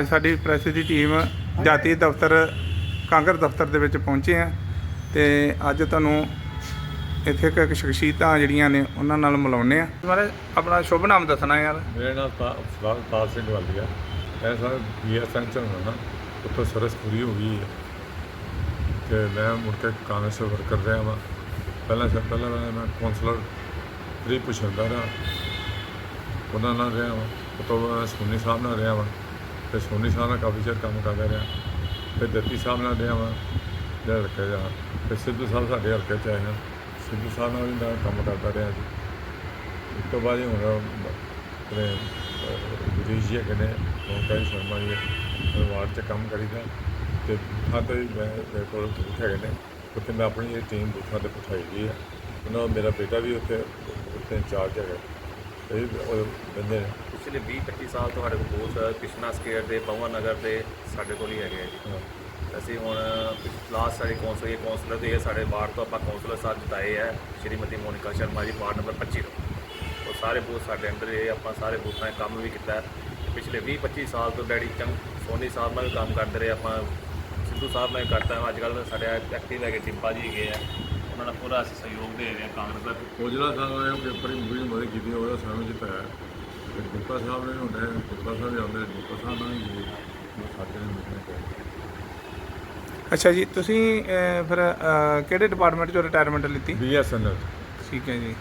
ਅੱਜ ਸਾਡੀ ਪ੍ਰੈਸ ਦੀ ਟੀਮ ਜਾਤੀ ਦਫ਼ਤਰ ਕਾਂਗਰ ਦਫ਼ਤਰ ਦੇ ਵਿੱਚ ਪਹੁੰਚੇ ਆ ਤੇ ਅੱਜ ਤੁਹਾਨੂੰ ਇੱਥੇ ਇੱਕ ਸ਼ਖਸੀਅਤਾਂ ਜਿਹੜੀਆਂ ਨੇ ਉਹਨਾਂ ਨਾਲ ਮਿਲਾਉਂਦੇ ਆ। ਮਾਰੇ ਆਪਣਾ ਸ਼ੁਭ ਨਾਮ ਦੱਸਣਾ ਯਾਰ। ਮੇਰਾ ਨਾਮ ਪਾ- ਪਾਲ ਪਾਲ ਸਿੰਘ ਵਾਲੀਆ ਮੈਂ ਸਰ ਬੀਐਸਐਨ ਚ ਹੁੰਦਾ ਨਾ, ਉੱਥੋਂ ਸਰਸ ਪੂਰੀ ਹੋ ਗਈ ਹੈ ਤੇ ਮੈਂ ਮੁੜ ਕੇ ਕਾਂਗਰਸ ਵਰਕਰ ਰਿਹਾ ਵਾਂ। ਪਹਿਲਾਂ ਸਭ ਪਹਿਲਾਂ ਮੈਂ ਮੈਂ ਕੌਂਸਲਰ ਤ੍ਰੀ ਪੁਸ਼ੰਦਾ ਰਿਹਾ। ਉਹਨਾਂ ਨਾਲ ਰਿਹਾ ਵਾਂ। ਉਹ ਤੋਂ ਬਾਅਦ ਸੋਨੀ ਸਾਹਿਬ ਨਾਲ ਰਿਹਾ ਵਾਂ। ਫਿਰ ਸੋਨੀ ਸਾਹਿਬ ਨਾਲ ਕਾਫੀ ਚਿਰ ਕੰਮ ਕਰਦਾ ਰਿਹਾ। ਫਿਰ ਦੱਤੀ ਸਾਹਿਬ ਨਾਲ ਰਿਹਾ ਵਾਂ ਜਿਹੜਾ ਹਲਕੇ ਜਾ। ਫਿਰ ਸਿੱਧੂ ਸਾਹਿਬ ਸਾਡੇ ਹਲਕੇ ਚ ਆਏ ਹਨ ਸਿੱਧੂ ਸਾਹਿਬ ਨਾਲ ਵੀ ਮੈਂ ਕੰਮ ਕਰਦਾ ਰਿਹਾ ਜੀ। ਉਸ ਤੋਂ ਬਾਅਦ ਹੀ ਹੁਣ ਆਪਣੇ ਗੁਰਜੀਤ ਜੀ ਕਹਿੰਦੇ ਮੋਹਨਕਾਈ ਸ਼ਰਮਾ ਜੀ ਵਾਰਡ 'ਚ ਕੰਮ ਕਰੀਦਾ। ਤੇ ਬੂਥਾਂ ਤੇ ਵੀ ਮੈਂ ਮੇਰੇ ਕੋਲ ਬੂਥ ਹੈਗੇ ਨੇ। ਉੱਥੇ ਮੈਂ ਆਪਣੀ ਇਹ ਟੀਮ ਬੂਥਾਂ ਤੇ ਪਠਾਈ ਗਈ ਹੈ ਉਹਨਾਂ ਦਾ ਮੇਰਾ ਬੇਟਾ ਵੀ ਉੱਥੇ ਉੱਥੇ ਇੰਚਾਰਜ ਹੈਗਾ। ਇਹ ਬੰਦੇ ਨੇ। ਪਿਛਲੇ 20 25 ਸਾਲ ਤੋਂ ਸਾਡੇ ਕੋਲ ਬੂਥ ਕ੍ਰਿਸ਼ਨਾ ਸਕੇਅਰ ਦੇ, ਪਵਨ ਨਗਰ ਦੇ ਸਾਡੇ ਕੋਲ ਹੀ ਹੈਗੇ ਆ ਜੀ। ਅਸੀਂ ਹੁਣ ਲਾਸਟ ਸਾਡੇ ਕੌਂਸਲ ਇਹ ਕੌਂਸਲਰ ਦੇ ਸਾਡੇ ਵਾਰਡ ਤੋਂ ਆਪਾਂ ਕੌਂਸਲਰ ਸਾਹਿਬ ਜਿਤਾਏ ਹੈ ਸ਼੍ਰੀਮਤੀ ਮੋਨਿਕਾ ਸ਼ਰਮਾ ਜੀ, ਵਾਰਡ ਨੰਬਰ 25 ਤੋਂ। ਉਹ ਸਾਰੇ ਬੂਥ ਸਾਡੇ ਅੰਦਰ ਇਹ ਆਪਾਂ ਸਾਰੇ ਬੂਥਾਂ 'ਚ ਕੰਮ ਵੀ ਕੀਤਾ। ਪਿਛਲੇ 20 25 ਸਾਲ ਤੋਂ ਡੈਡੀ ਚੰਗ, ਸੋਨੀ ਸਾਹਿਬ ਨਾਲ ਵੀ ਕੰਮ ਕਰਦੇ ਰਹੇ ਆਪਾਂ, ਸਿੱਧੂ ਸਾਹਿਬ ਨਾਲ ਵੀ ਕਰਤਾ। ਅੱਜ ਕੱਲ੍ਹ ਸਾਡੇ ਐਕਟਿਵ ਹੈਗੇ ਟਿੰਪਾ ਜੀ ਹੈਗੇ ਆ। ਉਹਨਾਂ ਦਾ ਪੂਰਾ ਅਸੀਂ ਸਹਿਯੋਗ ਦੇ ਰਹੇ ਹਾਂ ਕਾਂਗਰਸ ਦਾ। ਕੋਜਲਾ ਸਾਹਿਬ ਨੇ ਪੇਪਰ ਹੀ ਮਦਦ ਕੀਤੀ ਉਹਦਾ ਸਾਨੂੰ ਜਿਤਾਇਆ। ਗੁਪਤਾ ਸਾਹਿਬ ਨੇ ਹੁੰਦੇ ਗੁਪਤਾ ਸਾਹਿਬ ਵੀ ਆਉਂਦੇ ਗੁਪਤਾ ਸਾਹਿਬ ਨਾਲ ਜੀ ਸਾਡੇ ਨੇ ਮਿਲਣੇ ਚਾਹੀਦੇ ਅੱਛਾ ਜੀ ਤੁਸੀਂ ਅਹ, ਫਿਰ ਅਹ, ਕਿਹੜੇ ਡਿਪਾਰਟਮੈਂਟ ਚੋਂ ਰਿਟਾਇਰਮੈਂਟ ਲਿੱਤੀ? ਬੀਐਸਐਨਐਲ ਠੀਕ ਹੈ ਜੀ।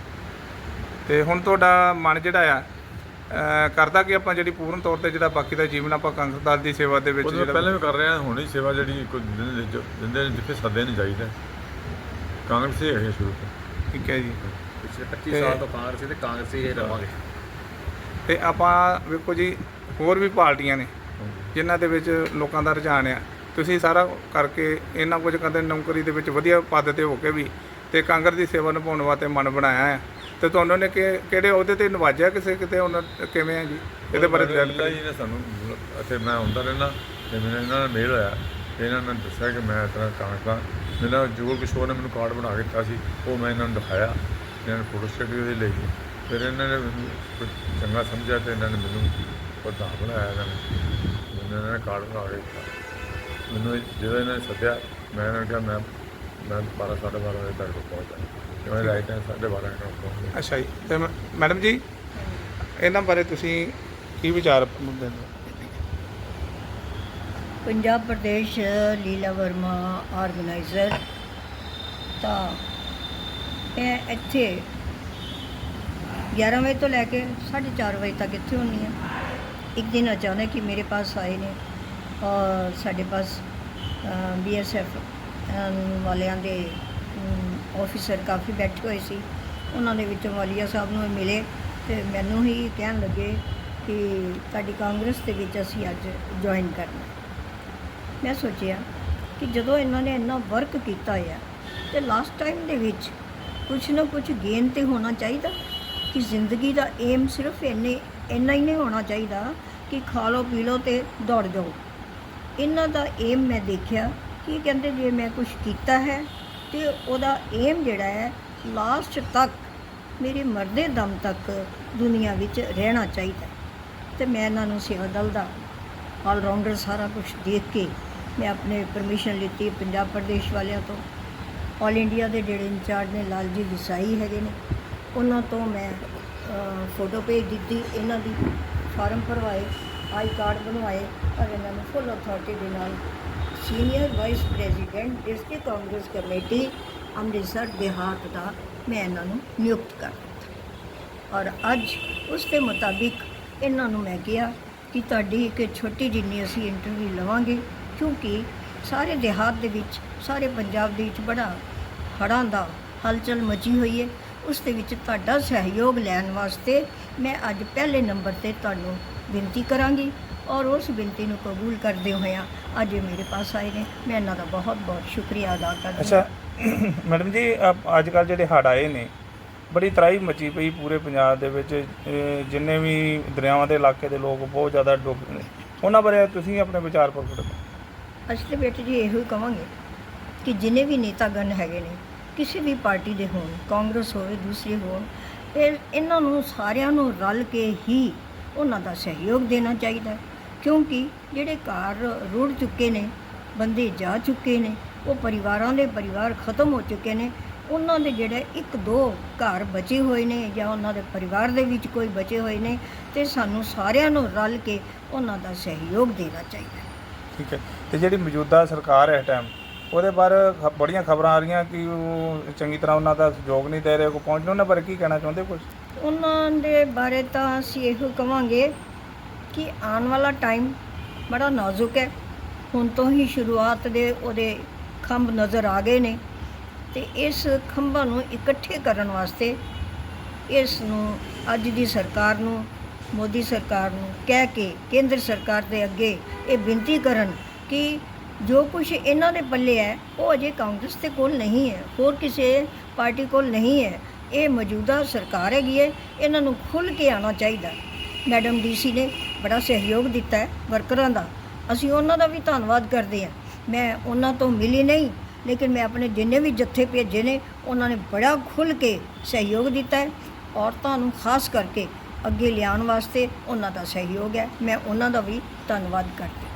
ਤੇ ਹੁਣ ਤੁਹਾਡਾ ਮਨ ਜਿਹੜਾ ਆ ਅਹ, ਕਰਦਾ ਕਿ ਆਪਾਂ ਜਿਹੜੀ ਪੂਰਨ ਤੌਰ ਤੇ ਜਿਹੜਾ ਬਾਕੀ ਦਾ ਜੀਵਨ ਆਪਾਂ ਕਾਂਗਰਸ ਦਲ ਦੀ ਸੇਵਾ ਦੇ ਵਿੱਚ ਉਹ ਜਿਹੜਾ ਪਹਿਲਾਂ ਵੀ ਕਰ ਰਿਹਾ ਹੁਣ ਹੀ ਸੇਵਾ ਜਿਹੜੀ ਕੋਈ ਦਿੰਦੇ ਨੇ- ਦਿੰਦੇ ਨੇ ਜਿੱਥੇ ਸੱਦੇ ਨਹੀਂ ਚਾਹੀਦਾ ਕਾਂਗਰਸ ਹੀ ਹੈਗੇ ਸ਼ੁਰੂ ਤੋਂ। ਠੀਕ ਹੈ ਜੀ। ਪਿਛਲੇ 25 ਸਾਲ ਤੋਂ ਕਾਂਗਰਸੀ ਤੇ ਕਾਂਗਰਸੀ ਹੀ ਰਵਾਂਗੇ। ਤੇ ਆਪਾਂ ਵੇਖੋ ਜੀ ਹੋਰ ਵੀ ਪਾਰਟੀਆਂ ਨੇ ਜਿਨ੍ਹਾਂ ਦੇ ਵਿੱਚ ਲੋਕਾਂ ਦਾ ਰੁਝਾਨ ਆ। ਤੁਸੀਂ ਸਾਰਾ ਕਰਕੇ ਇਹਨਾਂ ਕੁਝ ਕਹਿੰਦੇ ਨੌਕਰੀ ਦੇ ਵਿੱਚ ਵਧੀਆ ਪਦ ਤੇ ਹੋ ਕੇ ਵੀ ਤੇ ਕਾਂਗਰਸ ਦੀ ਸੇਵਾ ਨਿਭਾਉਣ ਵਾਸਤੇ ਮਨ ਬਣਾਇਆ ਹੈ। ਤੇ ਤੁਹਾਨੂੰ ਨੇ ਕਿ- ਕਿਹੜੇ ਅਹੁਦੇ ਤੇ ਨਵਾਜਿਆ ਕਿਸੇ ਕਿਤੇ ਉਹਨਾਂ ਕਿਵੇਂ ਹੈ ਜੀ? ਇਹਦੇ ਬਾਰੇ ਜਾਣਕਾਰੀ ਜੀ ਨੇ ਸਾਨੂੰ ਇੱਥੇ ਮੈਂ ਹੁੰਦਾ ਰਹਿਣਾ ਤੇ ਮੈਨੂੰ ਇਹਨਾਂ ਨਾਲ ਮੇਲ ਹੋਇਆ। ਇਹਨਾਂ ਨੇ ਦੱਸਿਆ ਕਿ ਮੈਂ ਤਰ੍ਹਾਂ ਕਾਂਗਰਸ ਦਾ ਮੇਰਾ ਜੋਰ ਕਿਸ਼ੋਰ ਨੇ ਮੈਨੂੰ ਕਾਰਡ ਬਣਾ ਕੇ ਦਿੱਤਾ ਸੀ ਉਹ ਮੈਂ ਇਹਨਾਂ ਨੂੰ ਦਿਖਾਇਆ। ਇਹਨਾਂ ਨੇ ਫੋਟੋ ਵੀ ਉਹਦੀ ਲਈ। ਫਿਰ ਇਹਨਾਂ ਨੇ ਮੈਨੂੰ ਕੁਝ ਚੰਗਾ ਸਮਝਿਆ ਤੇ ਇਹਨਾਂ ਨੇ ਮੈਨੂੰ ਪ੍ਰਧਾਨ ਬਣਾਇਆ ਇਹਨਾਂ ਨੇ। ਮੈਨੂੰ ਇਹਨਾਂ ਨੇ ਕਾਰਡ ਬਣਾ ਕੇ ਦਿੱਤਾ। ਮੈਨੂੰ ਇਹ- ਜਦੋਂ ਇਹਨਾਂ ਨੇ ਸੱਦਿਆ ਮੈਂ ਇਹਨਾਂ ਨੂੰ ਕਿਹਾ ਮੈਂ ਮੈਂ 12 12:30 ਵਜੇ ਤੱਕ ਪਹੁੰਚਦਾ। ਮੈਂ ਰਾਈਟ ਟਾਈਮ 12:30 ਵਜੇ ਪਹੁੰਚ ਗਿਆ ਅੱਛਾ ਜੀ। ਤੇ ਮ- ਮੈਡਮ ਜੀ ਇਹਨਾਂ ਬਾਰੇ ਤੁਸੀਂ ਕੀ ਵਿਚਾਰ ਦਿੰਦੇ ਹੋ? ਪੰਜਾਬ ਪ੍ਰਦੇਸ਼ ਲੀਲਾ ਵਰਮਾ ਆਰਗੇਨਾਈਜ਼ਰ ਤਾਂ ਮੈਂ ਇੱਥੇ 11 ਵਜੇ ਤੋਂ ਲੈ ਕੇ 4:30 ਵਜੇ ਤੱਕ ਇੱਥੇ ਹੁੰਦੀ ਹਾਂ। ਇੱਕ ਦਿਨ ਅਚਾਨਕ ਹੀ ਮੇਰੇ ਪਾਸ ਆਏ ਨੇ ਔਰ ਸਾਡੇ ਪਾਸ ਬੀਐਸਐਫ ਵਾਲਿਆਂ ਦੇ ਆਫੀਸਰ ਕਾਫੀ ਬੈਠੇ ਹੋਏ ਸੀ। ਉਹਨਾਂ ਦੇ ਵਿੱਚੋਂ ਵਾਲੀਆ ਸਾਹਿਬ ਨੂੰ ਮਿਲੇ ਤੇ ਮੈਨੂੰ ਹੀ ਕਹਿਣ ਲੱਗੇ ਕਿ ਤੁਹਾਡੀ ਕਾਂਗਰਸ ਦੇ ਵਿੱਚ ਅਸੀਂ ਅੱਜ ਜੁਆਇਨ ਕਰਨਾ। ਮੈਂ ਸੋਚਿਆ ਕਿ ਜਦੋਂ ਇਹਨਾਂ ਨੇ ਇੰਨਾ ਵਰਕ ਕੀਤਾ ਹੈ ਤੇ ਲਾਸਟ ਟਾਈਮ ਦੇ ਵਿੱਚ ਕੁਝ ਨਾ ਕੁਝ ਗੇਨ ਤੇ ਹੋਣਾ ਚਾਹੀਦਾ। ਕਿ ਜ਼ਿੰਦਗੀ ਦਾ ਏਮ ਸਿਰਫ ਇੰਨੇ, ਇੰਨਾ ਹੀ ਨਹੀਂ ਹੋਣਾ ਚਾਹੀਦਾ ਕਿ ਖਾ ਲਓ, ਪੀ ਲਓ ਤੇ ਦੌੜ ਜਾਓ। ਇਹਨਾਂ ਦਾ ਏਮ ਮੈਂ ਦੇਖਿਆ ਕਿ ਕਹਿੰਦੇ ਜੇ ਮੈਂ ਕੁਝ ਕੀਤਾ ਹੈ ਤੇ ਉਹਦਾ ਏਮ ਜਿਹੜਾ ਹੈ ਲਾਸਟ ਤੱਕ ਮੇਰੇ ਮਰਦੇ ਦਮ ਤੱਕ ਦੁਨੀਆ ਵਿੱਚ ਰਹਿਣਾ ਚਾਹੀਦਾ। ਹੈ। ਤੇ ਮੈਂ ਇਹਨਾਂ ਨੂੰ ਸੇਵਾ ਦਲ ਦਾ ਆਲ ਰਾਊਂਡਰ ਸਾਰਾ ਕੁਝ ਦੇਖ ਕੇ ਮੈਂ ਆਪਣੇ ਪਰਮਿਸ਼ਨ ਲਿੱਤੀ, ਪੰਜਾਬ ਪ੍ਰਦੇਸ਼ ਵਾਲਿਆਂ ਤੋਂ। ਆਲ ਇੰਡੀਆ ਦੇ ਜਿਹੜੇ ਇੰਚਾਰਜ ਨੇ, ਲਾਲਜੀ ਵਿਸਾਈ ਹੈਗੇ ਨੇ। ਉਹਨਾਂ ਤੋਂ ਮੈਂ ਫੋਟੋ ਭੇਜ ਦਿੱਤੀ। ਇਹਨਾਂ ਦੀ ਫਾਰਮ ਭਰਵਾਏ, ਆਈ ਕਾਰਡ ਬਣਵਾਏ ਔਰ ਇਹਨਾਂ ਨੂੰ ਫੁੱਲ ਅਥਾਰਟੀ ਦੇ ਨਾਲ senior vice president district Congress committee, Amritsar ਦੇਹਾਤ ਦਾ ਮੈਂ ਇਹਨਾਂ ਨੂੰ ਨਿਯੁਕਤ ਕਰ ਦਿੱਤਾ। ਔਰ ਅੱਜ ਉਸ ਦੇ ਮੁਤਾਬਿਕ ਇਹਨਾਂ ਨੂੰ ਮੈਂ ਕਿਹਾ ਕਿ ਤੁਹਾਡੀ ਇੱਕ ਛੋਟੀ ਜਿੰਨੀ ਅਸੀਂ ਇੰਟਰਵਿਊ ਲਵਾਂਗੇ, ਕਿਉਂਕਿ ਸਾਰੇ ਦੇਹਾਤ ਦੇ ਵਿੱਚ, ਸਾਰੇ ਪੰਜਾਬ ਦੇ ਵਿੱਚ ਬੜਾ ਹੜ੍ਹਾਂ ਦਾ ਹਲਚਲ ਮਚੀ ਹੋਈ ਹੈ। ਉਸ ਦੇ ਵਿੱਚ ਤੁਹਾਡਾ ਸਹਿਯੋਗ ਲੈਣ ਵਾਸਤੇ ਮੈਂ ਅੱਜ ਪਹਿਲੇ ਨੰਬਰ ਤੇ ਤੁਹਾਨੂੰ ਬੇਨਤੀ ਕਰਾਂਗੀ ਔਰ ਉਸ ਬੇਨਤੀ ਨੂੰ ਕਬੂਲ ਕਰਦੇ ਹੋਇਆਂ ਅੱਜ ਇਹ ਮੇਰੇ ਪਾਸ ਆਏ ਨੇ। ਮੈਂ ਇਹਨਾਂ ਦਾ ਬਹੁਤ ਬਹੁਤ ਸ਼ੁਕਰੀਆ ਅਦਾ ਕਰਦੀ ਹਾਂ। ਅੱਛਾ ਮੈਡਮ ਜੀ ਅੱਜ ਕੱਲ ਜਿਹੜੇ ਹੜ੍ਹ ਆਏ ਨੇ ਬੜੀ ਤਰਾਈ ਮਚੀ ਪਈ ਪੂਰੇ ਪੰਜਾਬ ਦੇ ਵਿੱਚ। ਅਹ ਜਿੰਨੇ ਵੀ ਦਰਿਆਵਾਂ ਦੇ ਇਲਾਕੇ ਦੇ ਲੋਕ ਬਹੁਤ ਜ਼ਿਆਦਾ ਡੁੱਬ ਨੇ। ਉਹਨਾਂ ਬਾਰੇ ਤੁਸੀਂ ਆਪਣੇ ਵਿਚਾਰ ਪ੍ਰਗਟ ਕਰੋ ਅਸੀਂ ਤੇ ਬੇਟੇ ਜੀ ਇਹੋ ਹੀ ਕਵਾਂਗੇ ਕਿ ਜਿਨੇ ਵੀ ਨੇਤਾਗਣ ਹੈਗੇ ਨੇ ਕਿਸੇ ਵੀ ਪਾਰਟੀ ਦੇ ਹੋਣ, ਕਾਂਗਰਸ ਹੋਵੇ, ਦੂਸਰੇ ਹੋਣ ਇਹ ਇਹਨਾਂ ਨੂੰ ਸਾਰਿਆਂ ਨੂੰ ਰਲ ਕੇ ਹੀ ਉਹਨਾਂ ਦਾ ਸਹਿਯੋਗ ਦੇਣਾ ਚਾਹੀਦਾ ਕਿਉਂਕਿ ਜਿਹੜੇ ਘਰ ਰੁੜ ਚੁੱਕੇ ਨੇ, ਬੰਦੇ ਜਾ ਚੁੱਕੇ ਨੇ, ਉਹ ਪਰਿਵਾਰਾਂ ਦੇ ਪਰਿਵਾਰ ਖਤਮ ਹੋ ਚੁੱਕੇ ਨੇ, ਉਹਨਾਂ ਦੇ ਜਿਹੜੇ ਇੱਕ ਦੋ ਘਰ ਬਚੇ ਹੋਏ ਨੇ ਜਾਂ ਉਹਨਾਂ ਦੇ ਪਰਿਵਾਰ ਦੇ ਵਿੱਚ ਕੋਈ ਬਚੇ ਹੋਏ ਨੇ, ਤੇ ਸਾਨੂੰ ਸਾਰਿਆਂ ਨੂੰ ਰਲ ਕੇ ਉਹਨਾਂ ਦਾ ਸਹਿਯੋਗ ਦੇਣਾ ਚਾਹੀਦਾ ਠੀਕ ਹੈ। ਤੇ ਜਿਹੜੀ ਮੌਜੂਦਾ ਸਰਕਾਰ ਹੈ ਇਸ ਟਾਈਮ ਉਹਦੇ ਬਾਰੇ ਖ- ਬੜੀਆਂ ਖਬਰਾਂ ਆ ਰਹੀਆਂ ਕਿ ਉਹ ਚੰਗੀ ਤਰ੍ਹਾਂ ਉਹਨਾਂ ਦਾ ਸਹਿਯੋਗ ਨਹੀਂ ਦੇ ਰਹੇ ਕੋ ਪਹੁੰਚ ਉਹਨਾਂ ਬਾਰੇ ਕੀ ਕਹਿਣਾ ਚਾਹੁੰਦੇ ਕੁਝ ਉਹਨਾਂ ਦੇ ਬਾਰੇ ਤਾਂ ਅਸੀਂ ਇਹੋ ਕਵਾਂਗੇ ਕਿ ਆਉਣ ਵਾਲਾ ਟਾਈਮ ਬੜਾ ਨਾਜ਼ੁਕ ਹੈ। ਹੁਣ ਤੋਂ ਹੀ ਸ਼ੁਰੂਆਤ ਦੇ ਉਹਦੇ ਖੰਭ ਨਜ਼ਰ ਆ ਗਏ ਨੇ ਤੇ ਇਸ ਖੰਭਾਂ ਨੂੰ ਇਕੱਠੇ ਕਰਨ ਵਾਸਤੇ ਇਸ ਨੂੰ ਅੱਜ ਦੀ ਸਰਕਾਰ ਨੂੰ, ਮੋਦੀ ਸਰਕਾਰ ਨੂੰ ਕਹਿ ਕੇ ਕੇਂਦਰ ਸਰਕਾਰ ਦੇ ਅੱਗੇ ਇਹ ਬੇਨਤੀ ਕਰਨ ਕਿ ਜੋ ਕੁਝ ਇਹਨਾਂ ਦੇ ਪੱਲੇ ਹੈ, ਉਹ ਅਜੇ ਕਾਂਗਰਸ ਦੇ ਕੋਲ ਨਹੀਂ ਹੈ, ਹੋਰ ਕਿਸੇ ਪਾਰਟੀ ਕੋਲ ਨਹੀਂ ਹੈ। ਇਹ ਮੌਜੂਦਾ ਸਰਕਾਰ ਹੈਗੀ ਹੈ, ਇਹਨਾਂ ਨੂੰ ਖੁੱਲ੍ਹ ਕੇ ਆਉਣਾ ਚਾਹੀਦਾ। ਮੈਡਮ ਡੀਸੀ ਨੇ ਬੜਾ ਸਹਿਯੋਗ ਦਿੱਤਾ ਹੈ ਵਰਕਰਾਂ ਦਾ। ਅਸੀਂ ਉਹਨਾਂ ਦਾ ਵੀ ਧੰਨਵਾਦ ਕਰਦੇ ਹਾਂ। ਮੈਂ ਉਹਨਾਂ ਤੋਂ ਮਿਲੀ ਨਹੀਂ, ਲੇਕਿਨ ਮੈਂ ਆਪਣੇ ਜਿੰਨੇ ਵੀ ਜੱਥੇ ਭੇਜੇ ਨੇ, ਉਹਨਾਂ ਨੇ ਬੜਾ ਖੁੱਲ੍ਹ ਕੇ ਸਹਿਯੋਗ ਦਿੱਤਾ ਹੈ। ਔਰਤਾਂ ਨੂੰ ਖਾਸ ਕਰਕੇ ਅੱਗੇ ਲਿਆਉਣ ਵਾਸਤੇ ਉਹਨਾਂ ਦਾ ਸਹਿਯੋਗ ਹੈ। ਮੈਂ ਉਹਨਾਂ ਦਾ ਵੀ ਧੰਨਵਾਦ ਕਰਦੀ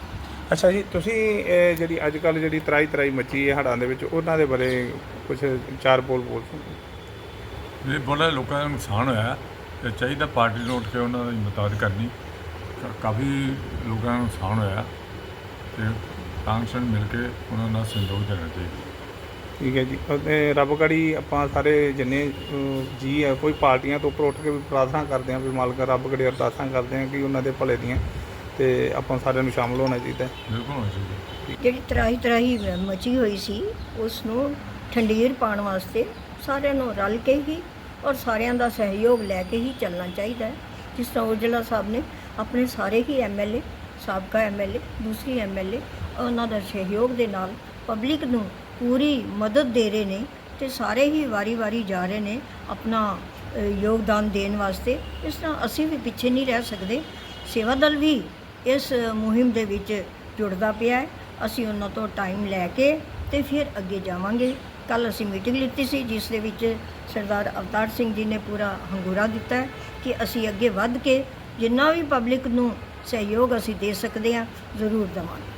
ਅੱਛਾ ਜੀ ਤੁਸੀਂ ਇਹ ਜਿਹੜੀ ਅੱਜ ਕੱਲ ਜਿਹੜੀ ਤਰਾਈ ਤਰਾਈ ਮੱਚੀ ਹੈ ਹੜ੍ਹਾਂ ਦੇ ਵਿੱਚ ਉਹਨਾਂ ਦੇ ਬਾਰੇ ਕੁਝ ਚਾਰ ਬੋਲ ਬੋਲ ਸਕਦੇ ਇਹ ਬੜਾ ਲੋਕਾਂ ਦਾ ਨੁਕਸਾਨ ਹੋਇਆ ਤੇ ਚਾਹੀਦਾ ਪਾਰਟੀ ਨੂੰ ਉੱਠ ਕੇ ਉਹਨਾਂ ਦੀ ਮਦਦ ਕਰਨੀ। ਕਾ- ਕਾਫੀ ਲੋਕਾਂ ਦਾ ਨੁਕਸਾਨ ਹੋਇਆ ਤੇ ਕਾਂਗਰਸ ਨੂੰ ਮਿਲ ਕੇ ਉਹਨਾਂ ਨਾਲ ਸਹਿਯੋਗ ਦੇਣਾ ਚਾਹੀਦਾ ਠੀਕ ਹੈ ਜੀ। ਅਤੇ ਰੱਬ ਗੜੀ ਆਪਾਂ ਸਾਰੇ ਜਿੰਨੇ ਅਹ, ਜੀ ਆ ਕੋਈ ਪਾਰਟੀਆਂ ਤੋਂ ਉੱਪਰ ਉੱਠ ਕੇ ਵੀ ਪ੍ਰਾਰਥਨਾ ਕਰਦੇ ਹਾਂ ਵੀ ਮਾਲਕ ਰੱਬ ਗੜੀ ਅਰਦਾਸਾਂ ਕਰਦੇ ਹਾਂ ਕਿ ਉਹਨਾਂ ਦੇ ਭਲੇ ਦੀਆਂ। ਤੇ ਆਪਾਂ ਸਾਰਿਆਂ ਨੂੰ ਸ਼ਾਮਲ ਹੋਣਾ ਚਾਹੀਦਾ ਹੈ। ਬਿਲਕੁਲ ਹੋਣਾ ਚਾਹੀਦਾ ਜਿਹੜੀ ਤਰਾਹੀ ਤਰਾਹੀ ਮਚੀ ਹੋਈ ਸੀ ਉਸ ਨੂੰ ਠੰਡੀਰ ਪਾਉਣ ਵਾਸਤੇ ਸਾਰਿਆਂ ਨੂੰ ਰਲ ਕੇ ਹੀ ਔਰ ਸਾਰਿਆਂ ਦਾ ਸਹਿਯੋਗ ਲੈ ਕੇ ਹੀ ਚੱਲਣਾ ਚਾਹੀਦਾ ਹੈ। ਜਿਸ ਤਰ੍ਹਾਂ ਉਜਲਾ ਸਾਹਿਬ ਨੇ ਆਪਣੇ ਸਾਰੇ ਹੀ ਐਮਐਲਏ ਸਾਬਕਾ ਐਮਐਲਏ ਦੂਸਰੀ ਐਮਐਲਏ ਉਹਨਾਂ ਦਾ ਸਹਿਯੋਗ ਦੇ ਨਾਲ ਪਬਲਿਕ ਨੂੰ ਪੂਰੀ ਮਦਦ ਦੇ ਰਹੇ ਨੇ ਤੇ ਸਾਰੇ ਹੀ ਵਾਰੀ-ਵਾਰੀ ਜਾ ਰਹੇ ਨੇ ਆਪਣਾ ਅ, ਯੋਗਦਾਨ ਦੇਣ ਵਾਸਤੇ। ਇਸ ਤਰ੍ਹਾਂ ਅਸੀਂ ਵੀ ਪਿੱਛੇ ਨਹੀਂ ਰਹਿ ਸਕਦੇ। ਸੇਵਾ ਦਲ ਵੀ ਇਸ ਮੁਹਿੰਮ ਦੇ ਵਿੱਚ ਜੁੜਦਾ ਪਿਆ ਹੈ। ਅਸੀਂ ਉਹਨਾਂ ਤੋਂ ਟਾਈਮ ਲੈ ਕੇ ਤੇ ਫਿਰ ਅੱਗੇ ਜਾਵਾਂਗੇ। ਕੱਲ ਅਸੀਂ ਮੀਟਿੰਗ ਲਿੱਤੀ ਸੀ, ਜਿਸ ਦੇ ਵਿੱਚ ਸਰਦਾਰ ਅਵਤਾਰ ਸਿੰਘ ਜੀ ਨੇ ਪੂਰਾ ਹੰਗੂਰਾ ਦਿੱਤਾ ਹੈ ਕਿ ਅਸੀਂ ਅੱਗੇ ਵੱਧ ਕੇ ਜਿੰਨਾ ਵੀ ਪਬਲਿਕ ਨੂੰ ਸਹਿਯੋਗ ਅਸੀਂ ਦੇ ਸਕਦੇ ਹਾਂ, ਜ਼ਰੂਰ ਦੇਵਾਂਗੇ।